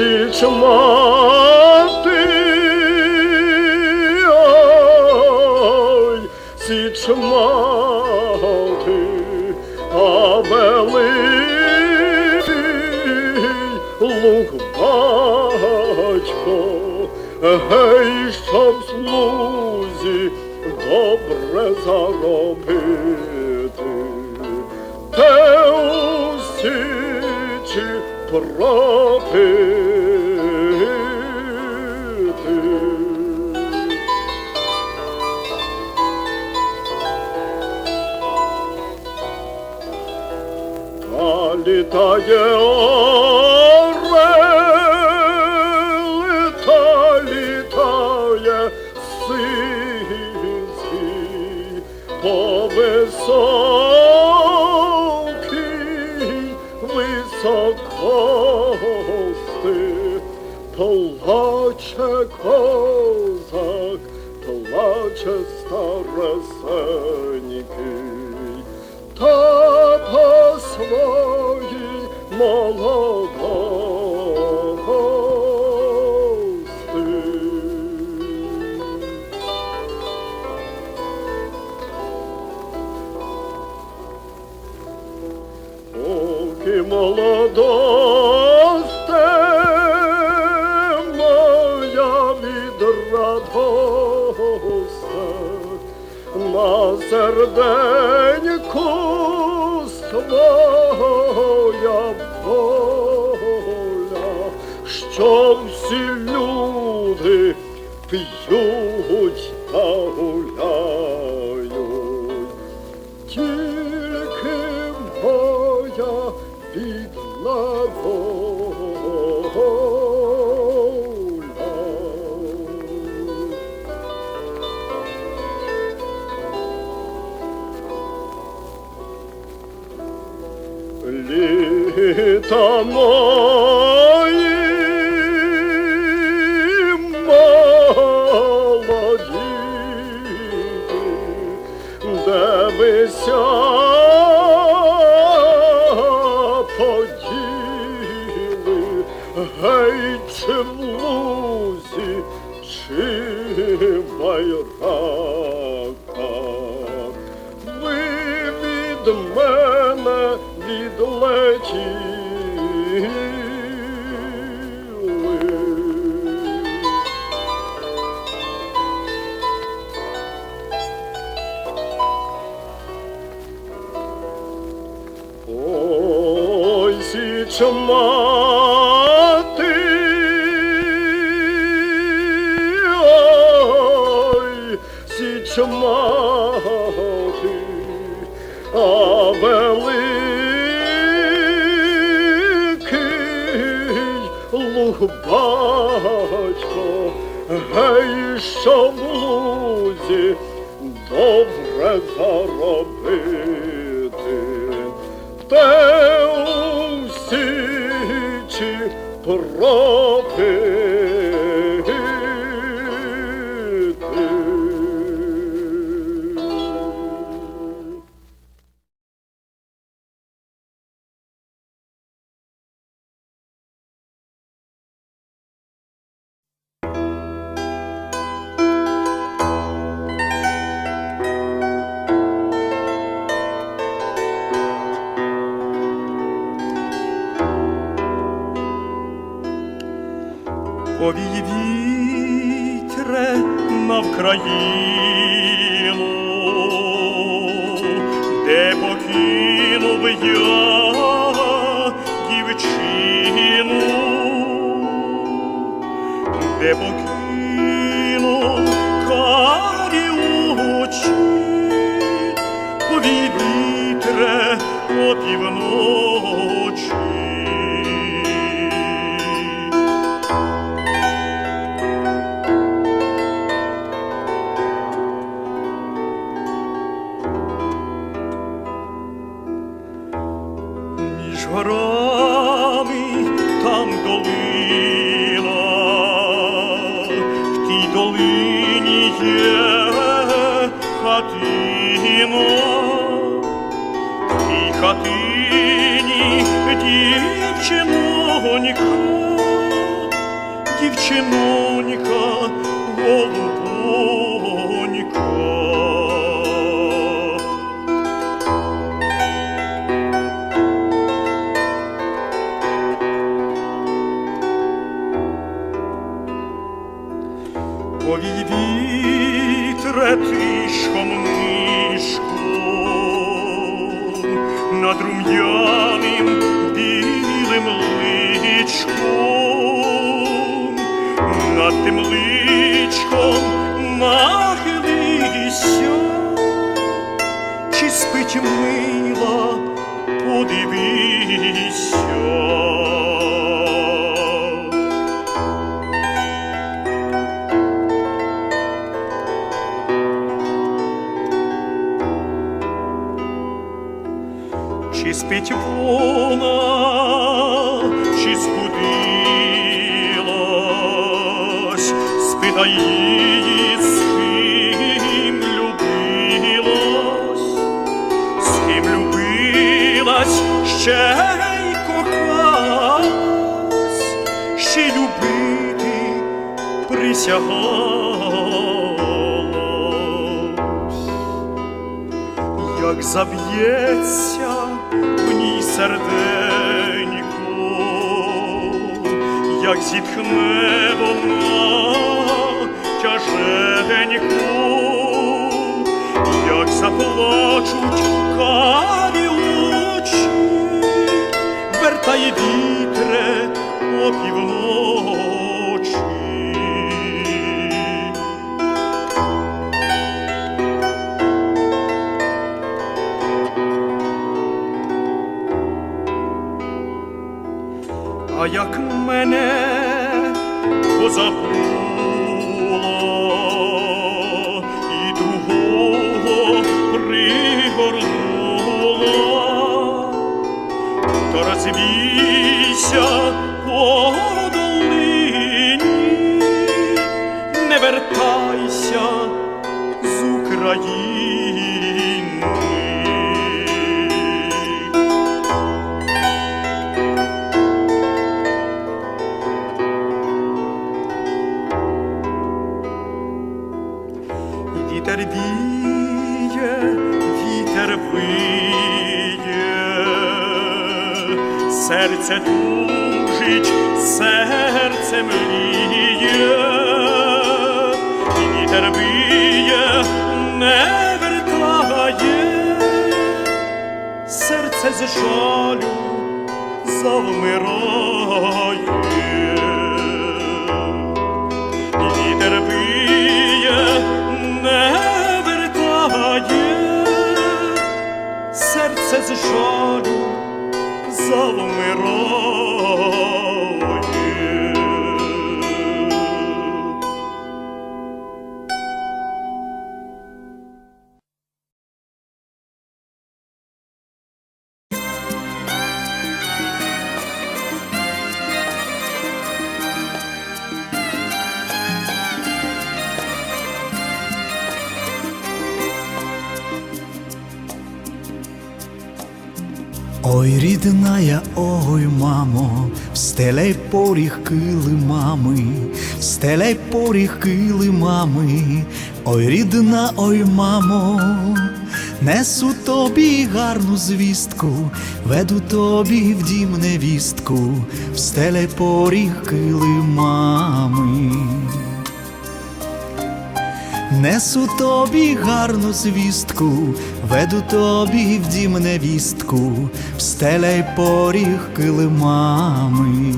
січ мати, ой, січ мати, а великий луг батько, гей, щоб слузі добре заробити, те у січі пропити. Літає 我。В байраках. Ви від мене відлетіли. Ой, січ мати, а великий луг батько, гей, що в лузі добре заробити, те у січі пропити. Повій вітре на Вкраїну, Повій вітре тишком нишком над рум'яним білим личком, над тим личком нахилися, чи спить мила, подивися. Чи спить вона, чи збудилась, спитай її, з ким любилась, з ким любилась, ще й кохалась, ще любити присягалась як заб'ється як зітхне вона тяженько, як заплачуть карі очі, вертає вітре опівночі. Розвійся по долині, не вертайся з України. Серце тужить, серце мріє, і вітер виє, не вертає, серце з жалю завмирає. Вітер виє, не вертає, серце з жалю завмирає. Ой, рідная, ой, мамо, стеляй поріг килимами, стеляй поріг килимами, ой, рідна, ой, мамо, несу тобі гарну звістку, веду тобі в дім невістку, стеляй поріг килимами. Несу тобі гарну звістку, веду тобі в дім невістку, встеляй поріг килимами.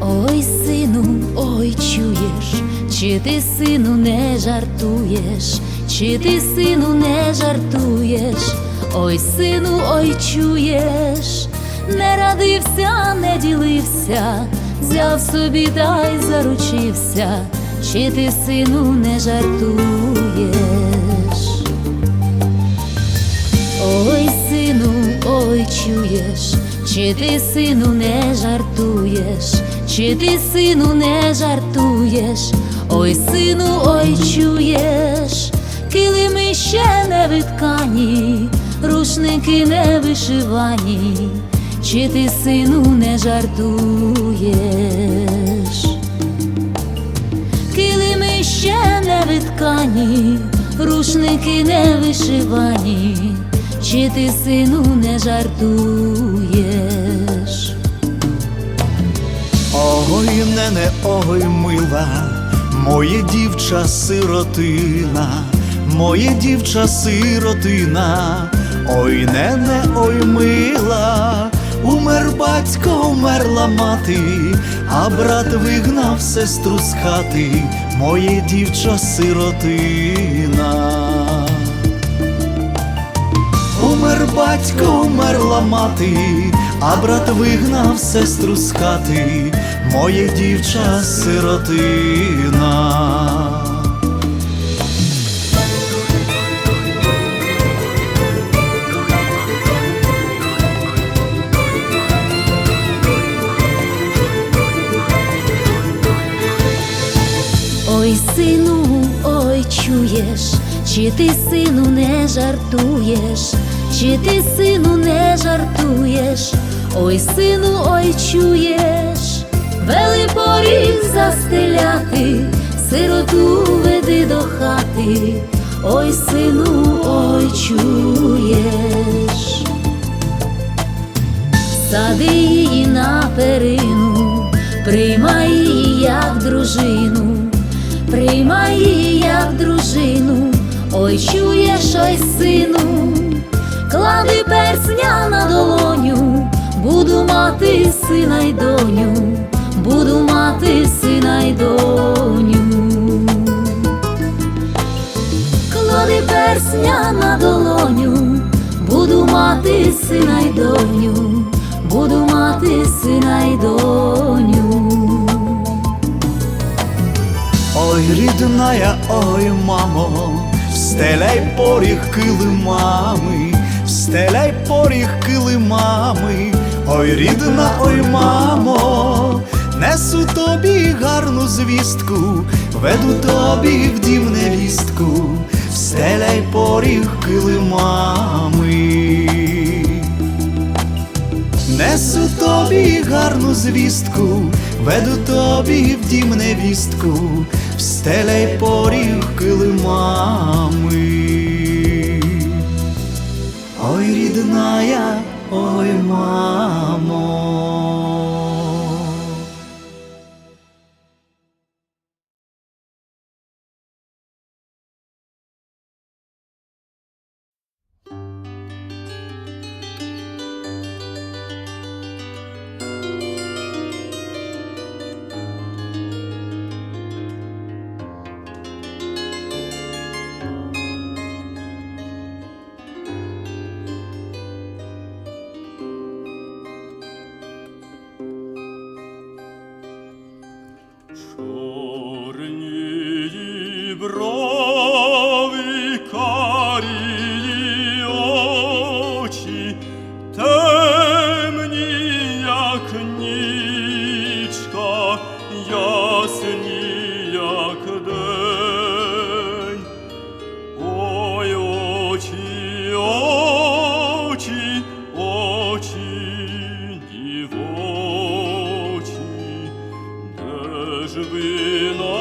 Ой, сину, ой, чуєш, чи ти, сину, не жартуєш, чи ти, сину, не жартуєш, ой, сину, ой, чуєш, не радився, не ділився, взяв собі та й заручився, чи ти, сину, не жартуєш. Ой, сину, ой, чуєш, чи ти, сину, не жартуєш, чи ти, сину, не жартуєш, ой, сину, ой, чуєш, килими ще не виткані, рушники не вишивані, чи ти сину не жартуєш? Килими ще не виткані, рушники не вишивані, чи ти сину не жартуєш? Ой, нене, ой, мила, моє дівча сиротина, моє дівча сиротина, ой, нене, ой, мила, умер батько, умерла мати, а брат вигнав сестру з хати, моє дівча сиротина. Умер батько, умерла мати, а брат вигнав сестру з хати, моє дівча сиротина. Ой, сину, ой, чуєш, чи ти сину не жартуєш, чи ти сину не жартуєш, ой, сину, ой, чуєш, вели поріг застеляти, сироту веди до хати, ой, сину, ой, чуєш. Сади її на перину, приймай її як дружину, приймай її як дружину, ой, чуєш, ой, сину, клади персня на долоню, буду мати сина й доню, буду мати сина й доню. Клади персня на долоню, буду мати сина й доню, буду мати сина й доню. Ой, рідная, ой, мамо, встеляй поріг килимами, встеляй поріг килимами, ой, рідна, ой, мамо, несу тобі гарну звістку, веду тобі в дім невістку, встеляй поріг килимами. Несу тобі гарну звістку, веду тобі в дім невістку, встеляй поріг килимами. Ой, рідная, ой, мамо. Sino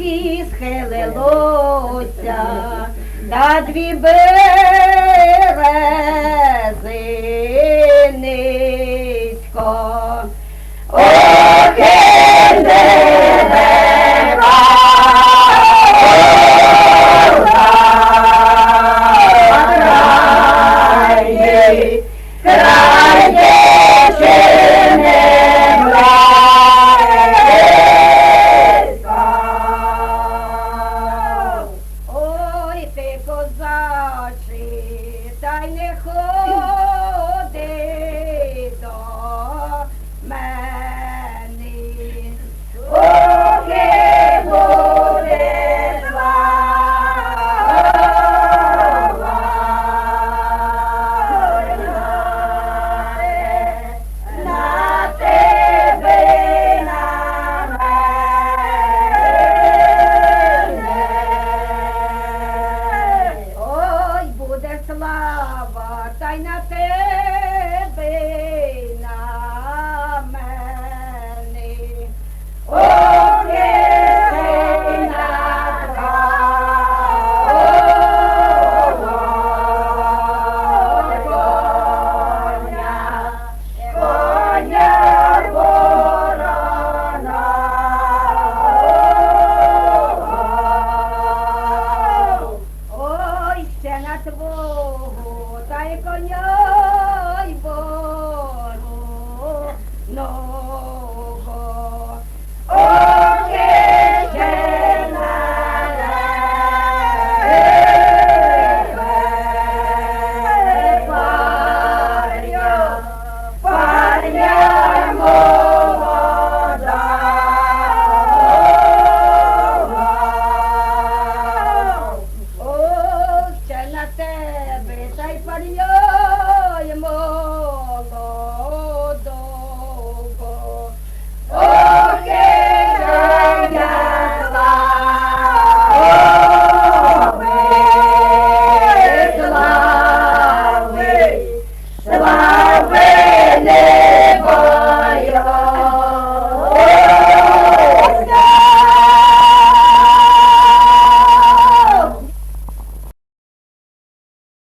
Ох, схилилося, та дві березки